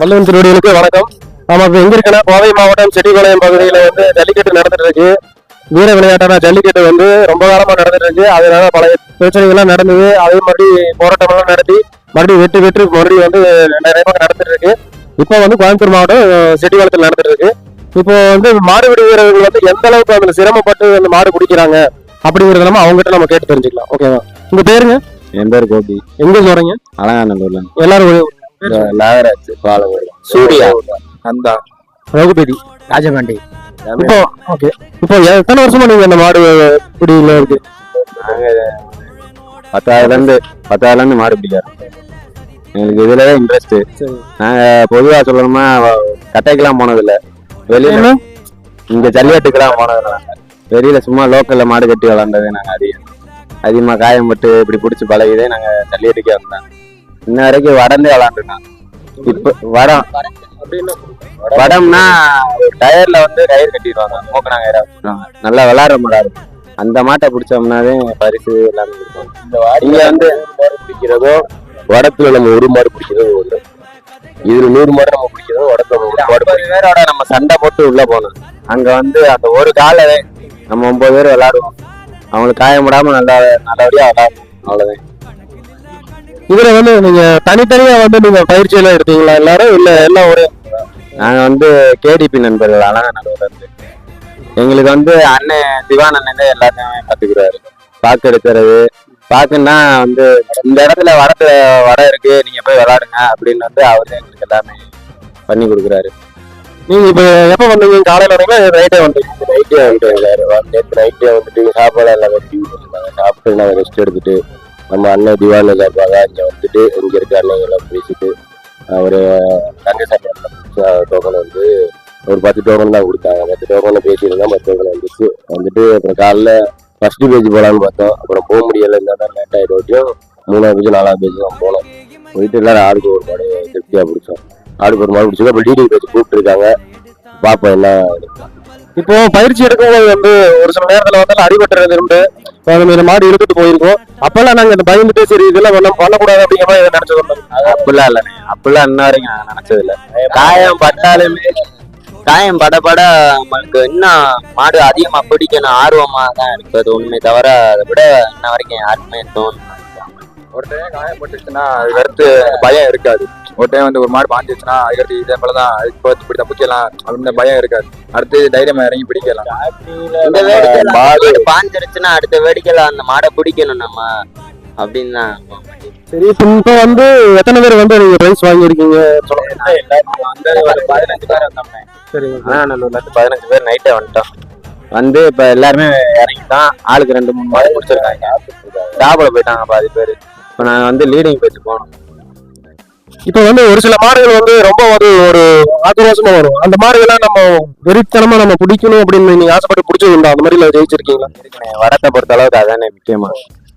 வல்லவன் திருவடிகளுக்கு வணக்கம். நாம இப்ப எங்க இருக்கனா கோவை மாவட்டம் செட்டிபாளையம் பகுதியில வந்து ஜல்லிக்கட்டு நடந்துட்டு இருக்கு வீர விளையாட்டான ஜல்லிக்கட்டு வந்து ரொம்ப காலமா நடந்துட்டு இருக்கு அதனால பல பிரச்சனைகள்லாம் நடந்தது. அதே மாதிரி போராட்டம் எல்லாம் நடத்தி மறுபடியும் வெற்றி வெற்றி மறுபடியும் வந்து நிறைய நடந்துட்டு இருக்கு இப்போ வந்து கோயம்புத்தூர் மாவட்டம் செட்டிபாளையத்தில் நடந்துட்டு இருக்கு இப்போ வந்து மாடுபிடி வீரர்கள் வந்து எந்த அளவுக்கு அதுல சிரமப்பட்டு அந்த மாடு பிடிக்கிறாங்க அப்படிங்கறத நம்ம அவங்ககிட்ட நம்ம கேட்டு தெரிஞ்சுக்கலாம். ஓகேவா? உங்க பேருங்க? என் பேர் கோபி. எங்க வரீங்க அலங்காநல்லூர்ல. எல்லாரும் நாகராஜ் பாலகோடு சூர்யா. அந்த ரகுபதி. ராஜபாண்டி. இப்போ ஓகே. இப்போ எத்தனை வருஷமா நீங்க அந்த மாடு பிடியில இருக்கு? பத்தாவதுல இருந்து பத்தாவதுல இருந்து மாடு பிடிக்காரு எங்களுக்கு இதுலதான் இன்ட்ரெஸ்ட் சரி. நாங்க பொதுவா சொல்லணுமா வ- கட்டைக்கெல்லாம் போனது இல்ல வெளியில? இங்க ஜல்லிக்கட்டுக்கெல்லாம் போனது இல்ல நாங்க. வெளியில சும்மா லோக்கல்ல மாடு கட்டி விளாண்டது நாங்க அதிகம். அதிகமா காயம்பட்டு இப்படி பிடிச்சி பழகிதே நாங்க ஜல்லிக்கட்டுக்கே வந்தோம். இன்ன வரைக்கும் வடந்தே விளாண்டுருக்கோம் இப்ப வடம். வடம்னா டயர்ல வந்து கயிறு கட்டிடுவாங்க. கயிறா வச்சிருவாங்க நல்லா விளாடுற மாடா இருக்கும். அந்த மாட்டை பிடிச்சோம்னாவே பரிசு எல்லாமே இருக்கும். இங்க வந்து பிடிக்கிறதோ வடத்துல நம்ம ஒரு மாடு பிடிக்கிறதோ ஒண்ணு. இதுல நூறு மாடு நம்ம பிடிக்கிறதோ வடத்துல ஒரு மாடு பேரோட நம்ம சண்டை போட்டு உள்ள போனோம் அங்க வந்து அந்த ஒரு கால நம்ம ஒன்பது பேர் விளையாடுவோம் அவங்களுக்கு காயப்படாம நல்லா நல்லபடியா விளையாடுவோம் அவ்வளவுதான். இதுல வந்து நீங்க தனித்தனியா வந்து நீங்க பயிற்சி எல்லாம் எடுத்தீங்களா எல்லாரும்? இல்ல எல்லாம் ஒரே நாங்க வந்து கேடிபி நண்பர்கள் அழகா நடுவில் இருந்து எங்களுக்கு வந்து அண்ணன் திவான் அண்ணன் எல்லாத்தையுமே கத்துக்கிறாரு பாக்கு எடுக்கிறது. பாக்குன்னா வந்து இந்த இடத்துல வடத்துல வடம் இருக்கு நீங்க போய் விளாடுங்க அப்படின்னு வந்து அவரு எங்களுக்கு எல்லாமே பண்ணி கொடுக்குறாரு. நீங்க இப்ப எப்ப வந்தீங்க? காலையில வந்தீங்களா நைட்டே வந்தீங்க நைட்டே வந்துட்டு நைட்டே வந்துட்டு சாப்பாடு எல்லாம் சாப்பிட்டு நாங்கள் ரெஸ்ட் எடுத்துட்டு நம்ம அண்ணன் திவான் சார்பாக இங்கே வந்துட்டு இங்கே இருக்க அண்ணங்களை பேசிட்டு ஒரு தங்கசாமி டோக்கன் வந்து ஒரு பத்து டோக்கன் தான் கொடுத்தாங்க. பத்து டோக்கன் பேசியிருந்தோம். பத்து டோக்கன் வந்துச்சு. வந்துட்டு அப்புறம் காலைல ஃபர்ஸ்ட் பேஜ் போகலான்னு பார்த்தோம். அப்புறம் போக முடியல. இருந்தால் தான் லேட் ஆகிட்டு ஓட்டியும் மூணாவது பேஜ் நாலாவது பேஜ் தான் போனோம். போயிட்டு எல்லாரும் ஆடுக்கு ஒரு மாடு திருப்தியாக பிடிச்சோம். ஆடுக்கு ஒரு மாடு பிடிச்சோம் அப்புறம் டிடி பேஜ் கூப்பிட்டுருக்காங்க. பார்ப்போம் என்ன இப்போ பயிற்சி எடுக்கும்போது வந்து ஒரு சில நேரத்தில் வந்தாலும் அடிபட்டுறது உண்டு. இப்போ மாடு இருந்துட்டு போயிருக்கோம். அப்பெல்லாம் நாங்க இந்த பயந்துட்டு சரி இதெல்லாம் பண்ண பண்ணக்கூடாது அப்படிங்கிற மாதிரி நினைச்சது அப்படிலாம் இல்ல. அப்படிலாம் இன்ன வரைக்கும் நான் நினைச்சது இல்ல. காயம் பட்டாலுமே காயம் பட பட நம்மளுக்கு இன்னும் மாடு அதிகமா பிடிக்கணும் ஆர்வமா தான் இருக்குது உண்மை தவிர அதை விட இன்ன வரைக்கும் யாருக்குமே தோணும் ஒரு டைம் காயப்பட்டுச்சுன்னா அதுக்கடுத்து பயம் இருக்காது. ஒரு டைம் வந்து ஒரு மாடு பாஞ்சிச்சுன்னா அதுக்கடுத்து இதே போல தான் இப்போ இப்படி தப்பிக்கலாம் அப்படின்னு பயம் இருக்காது. அடுத்து தைரியமா இறங்கி பிடிக்கலாம். இந்த வேடிக்கை மாடு பாஞ்சிருச்சுன்னா அடுத்த வேடிக்கையில அந்த மாடை பிடிக்கணும் நம்ம. அப்படின்னு சரி இப்போ வந்து எத்தனை பேர் வந்து நீங்க பிரைஸ் வாங்கியிருக்கீங்க? பதினஞ்சு பேர் வந்தோம்னே சரி பதினஞ்சு பேர் நைட்டே வந்துட்டோம். வந்து இப்ப எல்லாருமே இறங்கிட்டோம் ஆளுக்கு ரெண்டு மூணு மாடு முடிச்சிருக்காங்க. சாப்பிட போயிட்டாங்க பாதி பேர். இப்ப நாங்க வந்து லீடிங் பேச்சு போனோம் இப்போ வந்து ஒரு சில மாடுகள் வந்து ரொம்ப வந்து ஒரு ஆக்ரோஷமா வரும். அந்த மாடுகள்லாம் நம்ம வெறித்தனமா நம்ம பிடிக்கணும் அப்படின்னு நீங்க ஆசைப்பட்டு பிடிச்சது உண்டா? அந்த மாதிரி ஜெயிச்சிருக்கீங்களா. வடத்தை பொறுத்த அளவுக்கு அதானே முக்கியமா.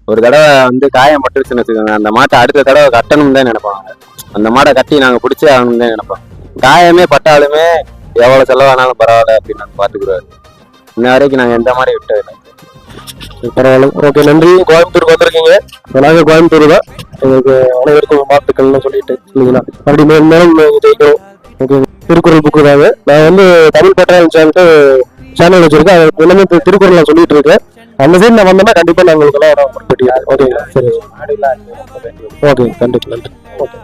ஒரு தடவை வந்து காயம் பட்டுருச்சுன்னு வச்சுக்கோங்க. அந்த மாட்டை அடுத்த தடவை கட்டணும் தான் நினைப்பாங்க. அந்த மாடை கட்டி நாங்க பிடிச்சே ஆகணும் தான் நினைப்போம். காயமே பட்டாலுமே எவ்வளவு செலவானாலும் பரவாயில்ல அப்படின்னு நாங்க பாத்துக்கிறோம் இன்ன வரைக்கும் நாங்க எந்த மாதிரி விட்டதில்லை. பரவாயில்ல. ஓகே நன்றி. கோயம்புத்தூருக்கு வந்திருக்கீங்க. நாங்க கோயம்புத்தூர் தான். எங்களுக்கு அனைவருக்கும் வாழ்த்துக்கள்னு சொல்லிட்டு இல்லைங்களா அப்படி மேலும் மேலும் ஜெயிக்கிறோம் ஓகே திருக்குறள் புக்கு தாங்க நான் வந்து தமிழ் பட்டாளம் சேர்ந்து சேனல் வச்சிருக்கேன். அது எல்லாமே திருக்குறள் நான் சொல்லிட்டு இருக்கேன். அந்த சைடு நான் வந்தேன்னா கண்டிப்பாக நான் உங்களுக்கு எல்லாம் ஓகேங்களா? சரி ஓகே கண்டிப்பாக நன்றி. ஓகே.